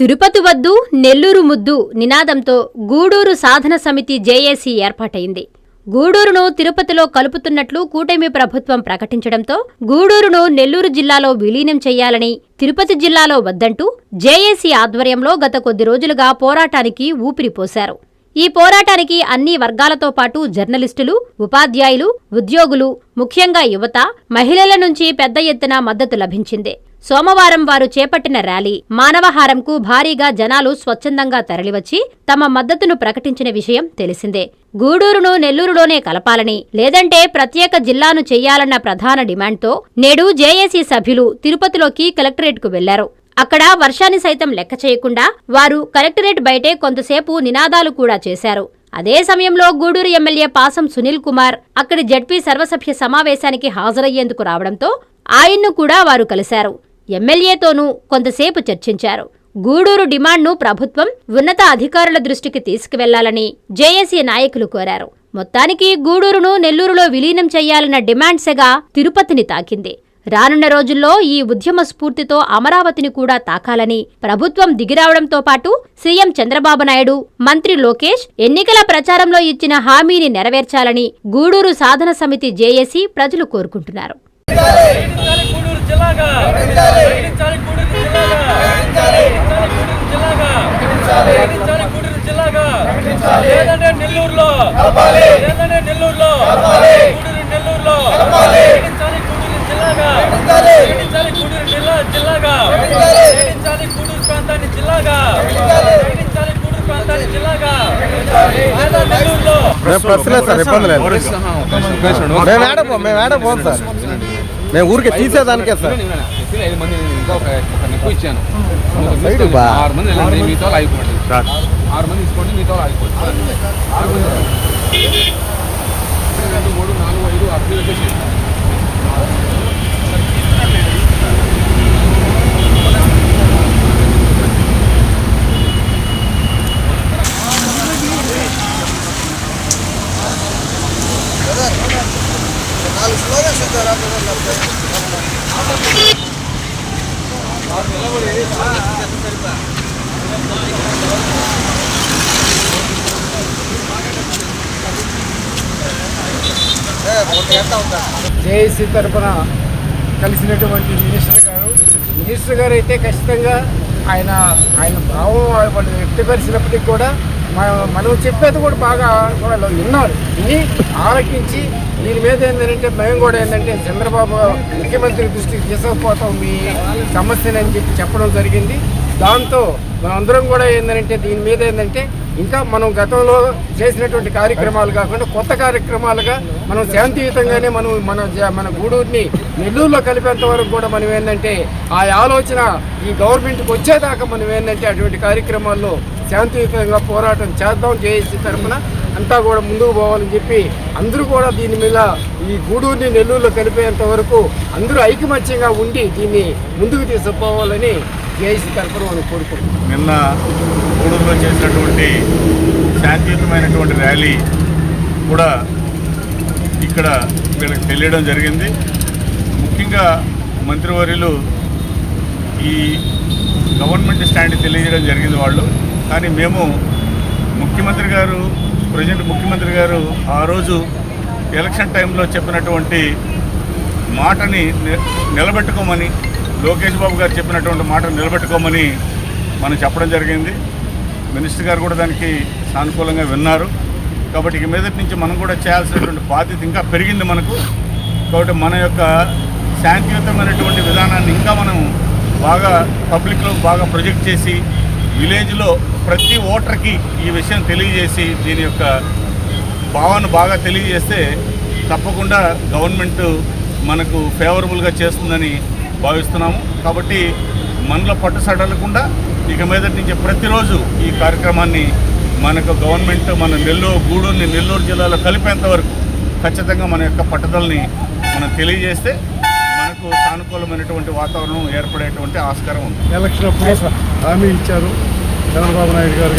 తిరుపతి వద్దు నెల్లూరు ముద్దు నినాదంతో గూడూరు సాధన సమితి జేఏసీ ఏర్పాటైంది. గూడూరును తిరుపతిలో కలుపుతున్నట్లు కూటమి ప్రభుత్వం ప్రకటించడంతో గూడూరును నెల్లూరు జిల్లాలో విలీనం చేయాలని తిరుపతి జిల్లాలో వద్దంటూ జేఏసీ ఆధ్వర్యంలో గత కొద్ది రోజులుగా పోరాటానికి ఊపిరిపోశారు ఈ పోరాటానికి అన్ని వర్గాలతో పాటు జర్నలిస్టులు ఉపాధ్యాయులు ఉద్యోగులు ముఖ్యంగా యువత మహిళల నుంచి పెద్ద ఎత్తున మద్దతు లభించింది. సోమవారం వారు చేపట్టిన ర్యాలీ మానవహారంకు భారీగా జనాలు స్వచ్ఛందంగా తరలివచ్చి తమ మద్దతును ప్రకటించిన విషయం తెలిసిందే. గూడూరును నెల్లూరులోనే కలపాలని లేదంటే ప్రత్యేక జిల్లాను చెయ్యాలన్న ప్రధాన డిమాండ్తో నేడు జేఏసీ సభ్యులు తిరుపతిలోకి కలెక్టరేట్కు వెళ్ళారు. అక్కడ వర్షాన్ని సైతం లెక్క చేయకుండా వారు కలెక్టరేట్ బయటే కొంతసేపు నినాదాలు కూడా చేశారు. అదే సమయంలో గూడూరు ఎమ్మెల్యే పాసం సునీల్ కుమార్ అక్కడి జడ్పీ సర్వసభ్య సమావేశానికి హాజరయ్యేందుకు రావడంతో ఆయన్ను కూడా వారు కలిశారు. ఎమ్మెల్యేతోనూ కొంతసేపు చర్చించారు. గూడూరు డిమాండ్ను ప్రభుత్వం ఉన్నత అధికారుల దృష్టికి తీసుకువెళ్ళాలని జేఏసీ నాయకులు కోరారు. మొత్తానికి గూడూరును నెల్లూరులో విలీనం చేయాలన్న డిమాండ్ సెగ తిరుపతిని తాకింది. రానున్న రోజుల్లో ఈ ఉద్యమ స్ఫూర్తితో అమరావతిని కూడా తాకాలని ప్రభుత్వం దిగిరావడంతో పాటు సీఎం చంద్రబాబు నాయుడు మంత్రి లోకేష్ ఎన్నికల ప్రచారంలో ఇచ్చిన హామీని నెరవేర్చాలని గూడూరు సాధన సమితి జేఏసీ ప్రజలు కోరుకుంటున్నారు. నెల్లూరులో గూడూరు జిల్లాగా ప్రకటించాలి గూడూరు జిల్లాగా ప్రకటించాలి గూడూరు జిల్లాగా ప్రకటించాలి గూడూరు జిల్లాగా లేదంటే నెల్లూరులో లేదంటే నెల్లూరులో గూడూరు నెల్లూరులో ప్రకటించాలి గూడూరు జిల్లాగా ప్రకటించాలి గూడూరు జిల్లా జిల్లాగా ప్రకటించాలి గూడూరు ప్రాంతాన్ని జిల్లాగా ప్రకటించాలి గూడూరు ప్రాంతాన్ని జిల్లాగా లేదా నెల్లూరులో మేము ప్రెస్ లేదు సార్ ఇబ్బంది లేదు. మేము ఏడ పో మేము ఏడ పోం సార్? మేము ఊరికి తీసేదానికే సార్. ఐదు మంది ఇంకా ఒక ఒకరిని ఎక్కువ ఇచ్చాను సైడ్ బా. ఆరు మంది మీతో ఆగిపోండి ఆరు మంది తీసుకోండి మీతో ఆగిపోండి ఆరు మంది మూడు నాలుగు ఐదు ఆరు జేఏసీ తరఫున కలిసినటువంటి మినిస్టర్ గారు. మినిస్టర్ గారు అయితే ఖచ్చితంగా ఆయన ఆయన భావం వాళ్ళు వ్యక్తపరిచినప్పటికీ కూడా మనం చెప్పేది కూడా బాగా వాళ్ళు విన్నారు. విని ఆలకించి దీని మీద ఏంటంటే భయం కూడా ఏంటంటే చంద్రబాబు ముఖ్యమంత్రి దృష్టికి తీసుకుపోతాం మీ సమస్యని అని చెప్పి చెప్పడం జరిగింది. దాంతో మనందరం కూడా ఏంటంటే దీని మీద ఏంటంటే ఇంకా మనం గతంలో చేసినటువంటి కార్యక్రమాలు కాకుండా కొత్త కార్యక్రమాలుగా మనం శాంతియుతంగానే మనం మన మన గూడూరుని నెల్లూరులో కలిపేంత వరకు కూడా మనం ఏంటంటే ఆ ఆలోచన ఈ గవర్నమెంట్కి వచ్చేదాకా మనం ఏంటంటే అటువంటి కార్యక్రమాల్లో శాంతియుతంగా పోరాటం చేద్దాం జేఏసీ తరఫున అంతా కూడా ముందుకు పోవాలని చెప్పి అందరూ కూడా దీని మీద ఈ గూడూరుని నెల్లూరులో కలిపేంత వరకు అందరూ ఐకమత్యంగా ఉండి దీన్ని ముందుకు తీసుకుపోవాలని జేఏసీ తరఫున మనం కోరుకుంటున్నాం. నిన్న గూడూరులో చేసినటువంటి శాంతియుతమైనటువంటి ర్యాలీ కూడా ఇక్కడ వీళ్ళకి తెలియడం జరిగింది. ముఖ్యంగా మంత్రివర్యులు ఈ గవర్నమెంట్ స్టాండ్ తెలియజేయడం జరిగింది వాళ్ళు. కానీ మేము ముఖ్యమంత్రి గారు ప్రజెంట్ ముఖ్యమంత్రి గారు ఆ రోజు ఎలక్షన్ టైంలో చెప్పినటువంటి మాటని ని- నిలబెట్టుకోమని లోకేష్ బాబు గారు చెప్పినటువంటి మాటను నిలబెట్టుకోమని మనం చెప్పడం జరిగింది. మినిస్టర్ గారు కూడా దానికి సానుకూలంగా విన్నారు. కాబట్టి ఇక మీదటి నుంచి మనం కూడా చేయాల్సినటువంటి బాధ్యత ఇంకా పెరిగింది మనకు. కాబట్టి మన యొక్క శాంతియుతమైనటువంటి విధానాన్ని ఇంకా మనం బాగా పబ్లిక్లో బాగా ప్రొజెక్ట్ చేసి విలేజ్లో ప్రతి ఓటర్కి ఈ విషయం తెలియజేసి దీని యొక్క భావాన్ని బాగా తెలియజేస్తే తప్పకుండా గవర్నమెంట్ మనకు ఫేవరబుల్గా చేస్తుందని భావిస్తున్నాము. కాబట్టి మనలో పట్టు సడలకుండా ఇక మీద నుంచి ప్రతిరోజు ఈ కార్యక్రమాన్ని మనకు గవర్నమెంట్ మన నెల్లూరు గూడూరుని నెల్లూరు జిల్లాలో కలిపేంత వరకు ఖచ్చితంగా మన యొక్క పట్టుదలని మనం తెలియజేస్తే మనకు సానుకూలమైనటువంటి వాతావరణం ఏర్పడేటువంటి ఆస్కారం ఉంది. ఎలక్షన్ అప్పుడు హామీ ఇచ్చారు. చంద్రబాబు నాయుడు గారు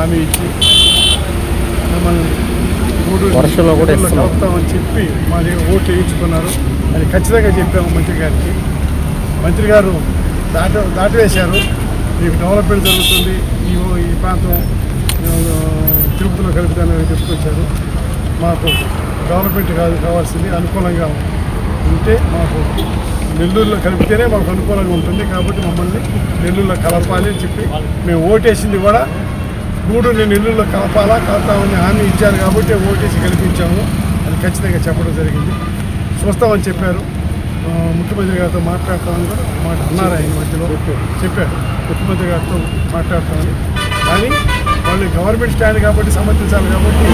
హామీ ఇచ్చి మిమ్మల్ని గూడూరు వర్షంలో కూడా. కలుపుతామని చెప్పి మరి ఓట్లు వేయించుకున్నారు. అది ఖచ్చితంగా చెప్పాము మంత్రి గారికి. మంత్రి గారు దాట దాటివేశారు. మీకు డెవలప్మెంట్ జరుగుతుంది. ఈ ఈ ప్రాంతం తిరుపతిలో కలుపుతానని చెప్పుకొచ్చారు. మాకు డెవలప్మెంట్ కాదు కావాల్సింది అనుకూలంగా ఉంటే మాకు నెల్లూరులో కలిపితేనే మాకు అనుకూలంగా ఉంటుంది. కాబట్టి మమ్మల్ని నెల్లూరులో కలపాలి అని చెప్పి మేము ఓటేసింది కూడా గూడుని నిల్లుల్లో కలపాలా కలుపుతామని హామీ ఇచ్చారు కాబట్టి ఓటేసి కల్పించాము అది ఖచ్చితంగా చెప్పడం జరిగింది. చూస్తామని చెప్పారు. ముఖ్యమంత్రి గారితో మాట్లాడతామని కూడా మాట అన్నారు ఆయన మధ్యలో. చెప్పారు. ముఖ్యమంత్రి గారితో మాట్లాడతామని. కానీ వాళ్ళు గవర్నమెంట్ స్టాండ్ కాబట్టి సమర్థించాలి కాబట్టి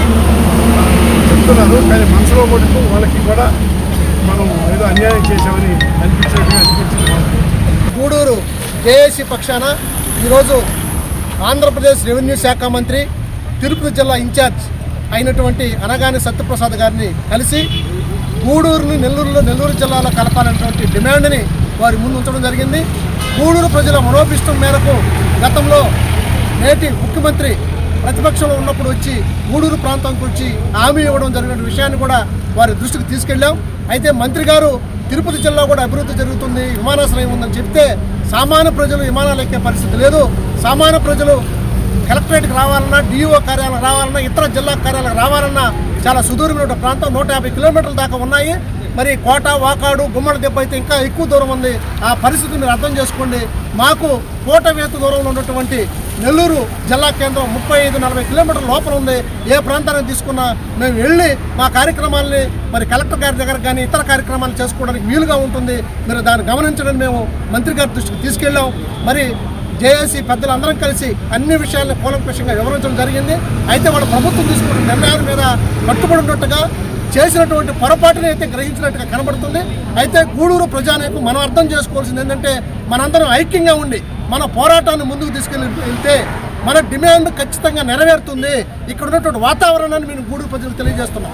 చెప్తున్నారు. కానీ మనసులో మటుకు వాళ్ళకి కూడా మనం ఏదో అన్యాయం చేశామని అనిపించినట్టుగా అనిపించింది గూడూరు జేఏసీ పక్షాన ఈరోజు ఆంధ్రప్రదేశ్ రెవెన్యూ శాఖ మంత్రి తిరుపతి జిల్లా ఇన్ఛార్జ్ అయినటువంటి అనగాని సత్యప్రసాద్ గారిని కలిసి గూడూరుని నెల్లూరులో నెల్లూరు జిల్లాలో కలపాలనేటువంటి డిమాండ్ని వారి ముందు ఉంచడం జరిగింది. గూడూరు ప్రజల మనోభిష్టం మేరకు గతంలో నేటి ముఖ్యమంత్రి ప్రతిపక్షంలో ఉన్నప్పుడు వచ్చి గూడూరు ప్రాంతానికి వచ్చి హామీ ఇవ్వడం జరిగిన విషయాన్ని కూడా వారి దృష్టికి తీసుకెళ్ళాం. అయితే మంత్రి గారు తిరుపతి జిల్లా కూడా అభివృద్ధి జరుగుతుంది విమానాశ్రయం ఉందని చెప్తే సామాన్య ప్రజలు విమానాలు ఎక్కే పరిస్థితి లేదు. సామాన్య ప్రజలు కలెక్టరేట్కి రావాలన్నా డిఓ కార్యాలయం రావాలన్నా ఇతర జిల్లా కార్యాలయం రావాలన్నా చాలా సుదూరమైన ప్రాంతం. నూట యాభై కిలోమీటర్ల దాకా ఉన్నాయి. మరి కోట వాకాడు గుమ్మడి దెబ్బ అయితే ఇంకా ఎక్కువ దూరం ఉంది. ఆ పరిస్థితిని మీరు అర్థం చేసుకోండి. మాకు కోటవేత దూరంలో ఉన్నటువంటి నెల్లూరు జిల్లా కేంద్రం ముప్పై ఐదు నలభై కిలోమీటర్ల లోపల ఉంది. ఏ ప్రాంతానికి తీసుకున్నా మేము వెళ్ళి మా కార్యక్రమాల్ని మరి కలెక్టర్ గారి దగ్గర కానీ ఇతర కార్యక్రమాలు చేసుకోవడానికి వీలుగా ఉంటుంది. మీరు దాన్ని గమనించడం. మేము మంత్రి గారి దృష్టికి తీసుకెళ్ళాం. మరి జేఏసీ పెద్దలందరం కలిసి అన్ని విషయాలను కూలంకషంగా వివరించడం జరిగింది. అయితే వాళ్ళ ప్రభుత్వం తీసుకున్న నిర్ణయాల మీద కట్టుబడి ఉన్నట్టుగా చేసినటువంటి పొరపాటుని అయితే గ్రహించినట్టుగా కనబడుతుంది. అయితే గూడూరు ప్రజానికి మనం అర్థం చేసుకోవాల్సింది ఏంటంటే మనందరం ఐక్యంగా ఉండి మన పోరాటాన్ని ముందుకు తీసుకెళ్ళి వెళ్తే మన డిమాండ్ ఖచ్చితంగా నెరవేరుతుంది. ఇక్కడ ఉన్నటువంటి వాతావరణాన్ని మేము గూడూరు ప్రజలకు తెలియజేస్తున్నాం.